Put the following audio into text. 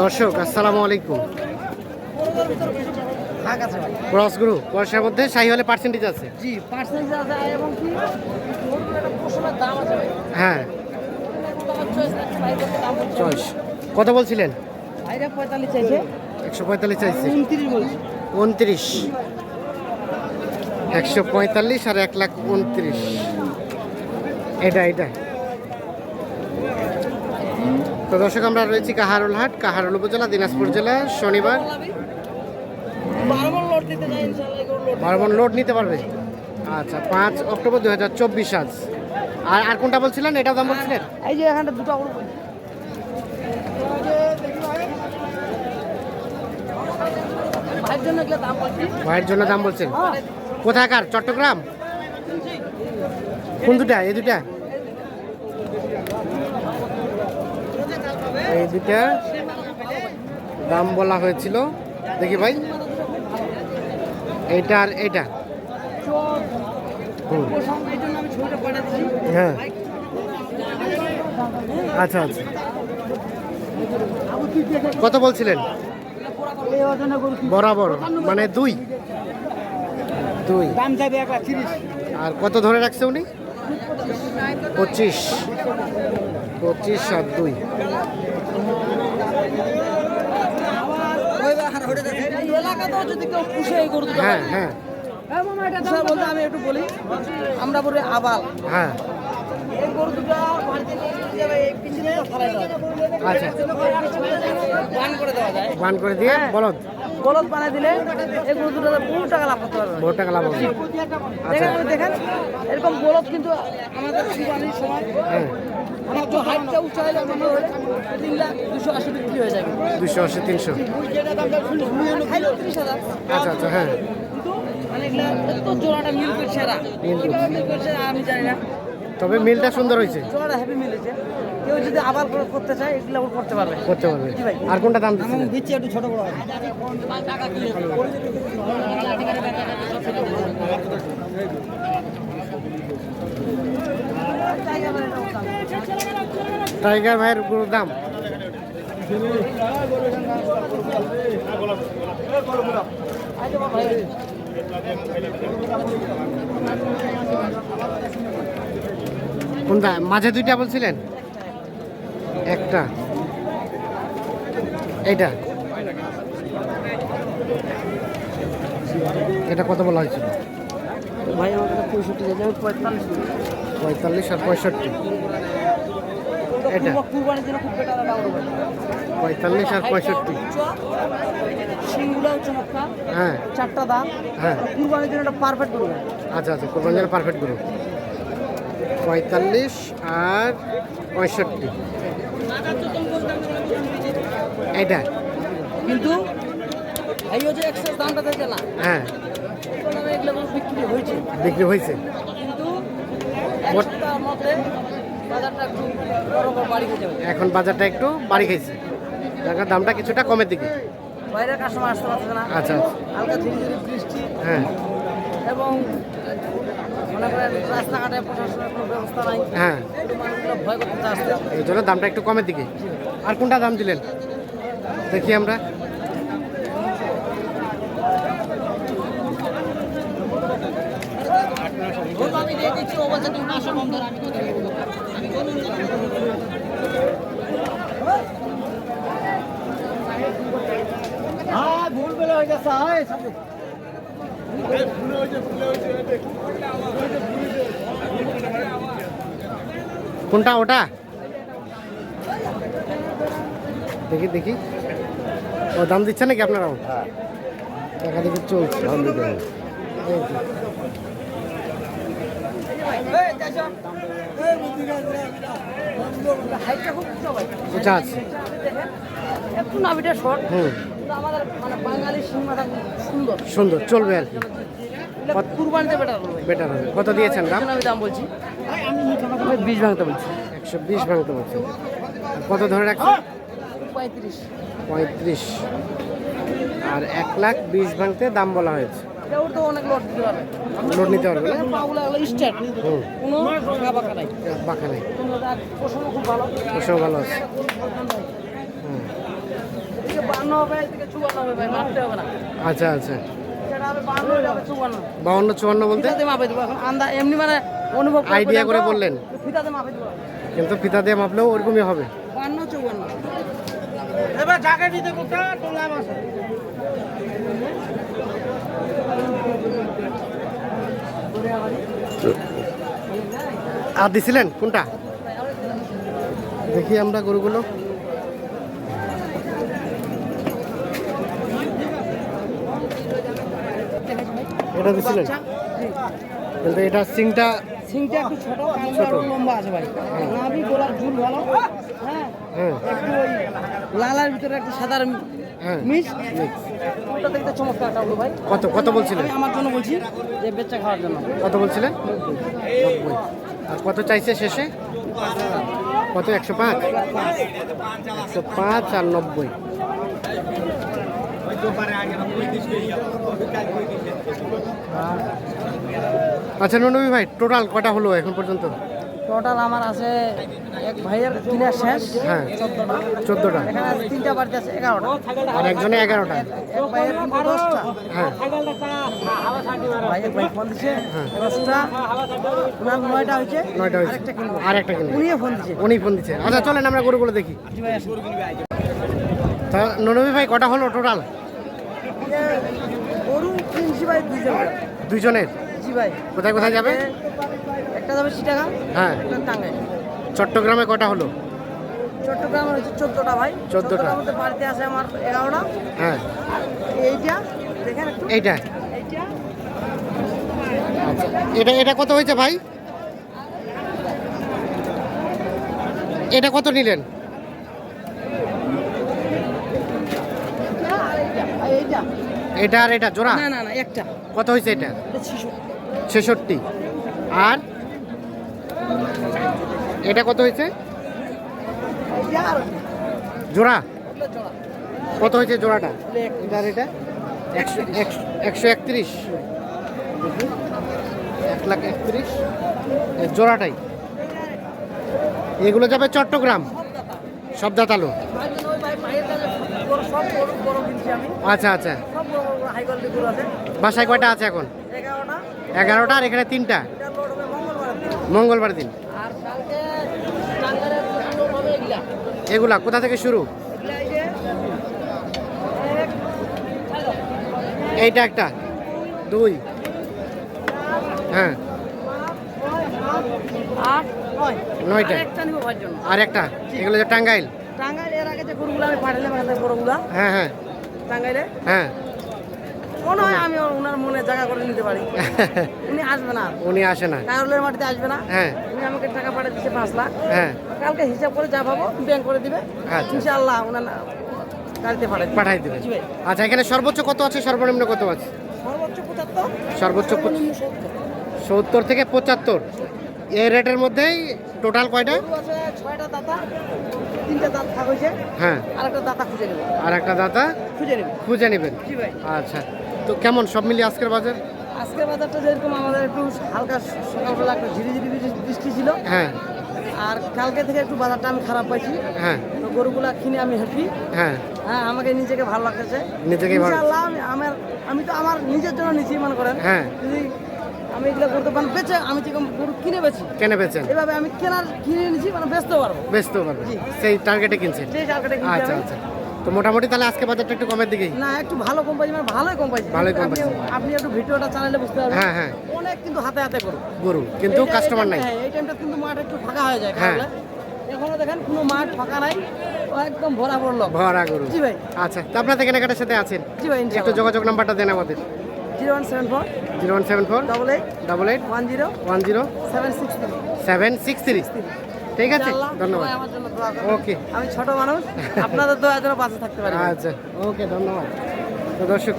দর্শক আসসালামু আলাইকুম। ক্রস গ্রুপ মধ্যে শাহি হলে পার্সেন্টেজ আছে। জি পার্সেন্টেজ আছে এবং কি? দাম আছে হ্যাঁ। চয়েস। কত বলছিলেন? একশো পঁয়তাল্লিশ চাইছে। উনত্রিশ। একশো পঁয়তাল্লিশ আর এক লাখ উনত্রিশ। এটা এটা। তো দর্শক আমরা রয়েছি কাহারুল হাট কাহারুল উপজেলা দিনাজপুর জেলা শনিবার। বারো মন লোড নিতে পারবে। আচ্ছা পাঁচ অক্টোবর দু হাজার চব্বিশ আজ। আর আর কোনটা বলছিলেন? এটাও দাম বলছিলেন? এই যে এখানটা দুটো ভাইয়ের জন্য দাম বলছি। ভাইয়ের জন্য দাম বলছেন? হ্যাঁ। কোথাকার? চট্টগ্রাম? কোন দুটা? এই দুটা? এই দুটা দাম বলা হয়েছিল। দেখি ভাই। এইটা আর এইটা। হ্যাঁ। আচ্ছা আচ্ছা। কত বলছিলেন? বরাবর মানে দুই। দুই। আর কত ধরে রাখছে উনি? পঁচিশ। পঁচিশ আর দুই। এলাকাতেও যদি কেউ পুষে এই গরু দুটো হ্যাঁ হ্যাঁ। বলতে আমি একটু বলি আমরা বলি আবাল। হ্যাঁ। এই গরু দুটো বাড়িতে নিয়ে যাবে এই পিছনে ফেলাই দেওয়া যায়। আচ্ছা। বান করে দেওয়া যায়। বান করে দিয়ে বলদ। বলদ বানাই দিলে এই গরু দুটো বহু টাকা লাভ করতে পারবে। বহু টাকা লাভ হবে। আচ্ছা। দেখেন দেখেন এরকম বলদ কিন্তু আমাদের কুরবানির সময় হ্যাঁ। হাইটটা উঁচা তিন লাখ দুশো আশি বিক্রি হয়ে যাবে। দুশো আশি তিনশো। আচ্ছা আচ্ছা হ্যাঁ। কিন্তু মানে এগুলা এত জোড়াটা মিল করছে আমি জানি না। তবে মিলটা সুন্দর হয়েছে। মিলেছে কেউ যদি আবার করে করতে চায় এগুলো করতে পারবে। করতে পারবে। আর কোনটা দাম দিচ্ছেন? দিচ্ছি একটু ছোট বড় টাইগার ভাইয়ের গরুর দাম? কোনটা মাঝে দুইটা বলছিলেন? একটা। এইটা। এটা কত বলা হয়েছিল? ভাই আমার কাছে পঁয়ষট্টি পঁয়তাল্লিশ। পঁয়তাল্লিশ আর পঁয়ষট্টি। এটা? কুরবানির জন্য। পঁয়তাল্লিশ আর পঁয়ষট্টি। হ্যাঁ। চারটা দাম। হ্যাঁ। কুরবানির জন্য পারফেক্ট আচ্ছা আচ্ছা। কোরবান যেন পারফেক্ট করুন পঁয়তাল্লিশ আর পঁয়ষট্টি। এইটা কিন্তু হ্যাঁ। বিক্রি হয়েছে। হয়ে এখন বাজারটা একটু বাড়ি খাইছে টাকার দামটা কিছুটা কমের দিকে। বাইরের কাস্টমার আসতে পারছে না। আচ্ছা আচ্ছা। হালকা ধীরে ধীরে বৃষ্টি। হ্যাঁ। এবং মনে করেন রাস্তাঘাটে প্রশাসনের কোনো ব্যবস্থা নাই। হ্যাঁ। ভয় করতে আসতে এই জন্য দামটা একটু কমের দিকে। আর কোনটা দাম দিলেন? দেখি আমরা। হ্যাঁ ভুল বেলা হয়ে গেছে হয় কোনটা ওটা? দেখি দেখি। ও দাম দিচ্ছে নাকি আপনারাও? দেখা দেখি চলছে। আছে। দেখেন একটু শর্ট। হুম। মানে বাঙালি সিনেমাটা খুব সুন্দর। সুন্দর চলবে আর কি। কুরবানিতে বেটার হবে। কত দিয়েছেন দাম? আমি দাম বলছি। বিশ ভাঙতে বলছি। একশো বিশ ভাঙতে বলছেন। আর কত ধরে রাখছেন? পঁয়ত্রিশ। পঁয়ত্রিশ। আর এক লাখ বিশ ভাঙতে দাম বলা হয়েছে। লোড নিতে পারবে বাঁকা নাই। বাঁকা নেই। কোনো পশমও খুব ভালো। আছে। হবে এদিকে চুয়ান্ন হবে ভাই মাপতে হবে না। আচ্ছা আচ্ছা। বাহান্ন চুয়ান্ন। বাউন্ন চুয়ান্ন বলতে? মাপে দেবো এখন আন্দা এমনি মানে অনুভব Idea করে বললেন। ফিতাতে মাপে দেবো কিন্তু ফিতা দিয়ে মাপলেও ওরকমই হবে। বাহান্ন চুয়ান্ন। এবার ঢাকা দিতে কোথা টোলা মাছ আর দিছিলেন? কোনটা? দেখি আমরা গরুগুলো। এটা দিছিলেন কিন্তু এটা সিংটা সিংটা একটু ছোট আরও লম্বা আছে ভাই। নাভি গোলার ঝুল ভালো। হ্যাঁ। হ্যাঁ। একটু ওই লালার ভিতরে একটু সাদার হ্যাঁ। মিক্স ওটা দেখতে চমৎকার হলো ভাই। কত কত বলছিলেন আমি আমার জন্য বলছি যে বেচা খাওয়ার জন্য। কত বলছিলেন আর কত চাইছে শেষে? কত? একশো পাঁচ? একশো পাঁচ আর নব্বই। আচ্ছা ননবী ভাই টোটাল কটা হলো এখন পর্যন্ত? টোটাল আমার আছে এক ভাইয়ের কিনা শেষ হ্যাঁ। চোদ্দটা। এখানে আছে তিনটা বাড়িতে আছে এগারোটা। আর একজনে এগারোটা। এক ভাইয়ের কিন্তু দশটা। হ্যাঁ। ভাই এক ভাই ফোন দিছে হ্যাঁ। দশটা। ওনার নয়টা হয়েছে নয়টা হয়েছে। আরেকটা কিনবো। আর একটা কিনবো। উনিও ফোন দিছে। উনি ফোন দিচ্ছে আচ্ছা চলেন আমরা গরুগুলো দেখি। তা ননবী ভাই কটা হলো টোটাল গরু কিনছি ভাই দুজন দুজনের জি ভাই কোথায় কোথায় যাবে? একটা যাবে চিটাগাং হ্যাঁ। একটা টাঙ্গাই চট্টগ্রামে কটা হলো? চট্টগ্রাম হচ্ছে চোদ্দটা ভাই। 14টা। চোদ্দটার মধ্যে বাড়িতে আছে আমার এগারোটা। হ্যাঁ। এইটা দেখেন এইটা। এইটা। আচ্ছা। এটা এটা কত হয়েছে ভাই? এটা কত নিলেন এইটা আর এইটা আর এইটা এটা আর এটা জোড়া? না না না একটা। কত হয়েছে এটা? ছেষট্টি। আর? এটা কত হয়েছে জোড়া? কত হয়েছে জোড়াটা? এটা আর এটা? একশো একত্রিশ। এক লাখ একত্রিশ। জোড়াটাই। এগুলো যাবে চট্টগ্রাম। সব দাতালো আচ্ছা আচ্ছা। বাসায় কয়টা আছে এখন? এগারোটা। আর এখানে তিনটা? এটা মঙ্গলবার দিন। মঙ্গলবার দিন। আর কালকে টাঙ্গারের লোড হবে এগুলা। এগুলা কোথা থেকে শুরু? এইটা একটা। দুই। হ্যাঁ। নয়টা। আর একটা? এগুলো যে টাঙ্গাইল। টাঙ্গাইল এর আগে যে গরুগুলো আমি এখানে বড়গুলা। হ্যাঁ হ্যাঁ। টাঙ্গাইলে? হ্যাঁ। মনে হয় আমি ওনার মনে জায়গা করে নিতে পারি। উনি আসবে না। উনি আসে না। কারলের মাটিতে আসবে না। হ্যাঁ। উনি আমাকে টাকা পাঠিয়ে দিচ্ছে পাঁচ লাখ। হ্যাঁ। কালকে হিসাব করে যা পাবো ব্যাংক করে দিবে। আচ্ছা। ইনশাআল্লাহ ওনার গাড়িতে পাঠাই দিবে। পাঠাই ভাই। আচ্ছা এখানে সর্বোচ্চ কত আছে? সর্বনিম্ন কত আছে? সর্বোচ্চ পঁচাত্তর। সর্বোচ্চ সত্তর। থেকে পঁচাত্তর। এই রেটের মধ্যেই টোটাল কয়টা? ছয়টা দাতা তিনটা দাঁত থাক হয়েছে। হ্যাঁ। আর একটা দাতা খুঁজে নেব। আর একটা দাতা খুঁজে নেব। খুঁজে নেবেন। আচ্ছা। তো কেমন সব মিলিয়ে আজকের বাজার? আজকের বাজারটা যেরকম আমাদের একটু হালকা সকালবেলা একটু ঝিরি ঝিরি বৃষ্টি- ছিল। হ্যাঁ। আর কালকে থেকে একটু বাজারটা আমি খারাপ পাইছি। হ্যাঁ। তো গরুগুলা কিনে আমি হ্যাপি হ্যাঁ। হ্যাঁ আমাকে নিজেকে ভালো লাগতেছে। নিজেকে ভালো- আমি আমার আমি তো আমার নিজের জন্য নিচ্ছি মনে করেন। হ্যাঁ। যদি আমি এগুলো করতে পারেন বেচে আমি যেরকম গরু কিনে বেছি কেনে বেচেন। এভাবে আমি কেনার কিনে নিচ্ছি মানে বেচতে পারব। বেচতেও পারব সেই টার্গেটে কিনছেন। জায়গাটা কিনছি আচ্ছা আচ্ছা। তো মোটামুটি তাহলে আজকে বাজারটা একটু কমের দিকেই? না একটু ভালো কোম্পানি মানে ভালোই কোম্পানি ভালোই কোম্পানি। আপনি একটু ভিডিওটা চালালে বুঝতে পারবেন। হ্যাঁ হ্যাঁ। অনেক কিন্তু হাতে হাতে করুন গরু কিন্তু কাস্টমার নাই। হ্যাঁ এই টাইমটা কিন্তু মাঠ একটু ফাঁকা হয়ে যায় হ্যাঁ। এখনও দেখেন কোনো মাঠ ফাঁকা নাই একদম ভরা ভরলো ভরা গরু। জি ভাই। আচ্ছা তো আপনাদের কেনাকাটার সাথে আছেন? জি ভাই একটু যোগাযোগ নাম্বারটা দেন আমাদের। Zero one seven four zero one seven four double eight double eight one zero one zero seven six seven six three. ঠিক আছে? ধন্যবাদ। জন্য। ওকে। আমি ছোট মানুষ আপনাদের দয়ার যেন পাশে থাকতে পারি। আচ্ছা ওকে ধন্যবাদ। তো দর্শক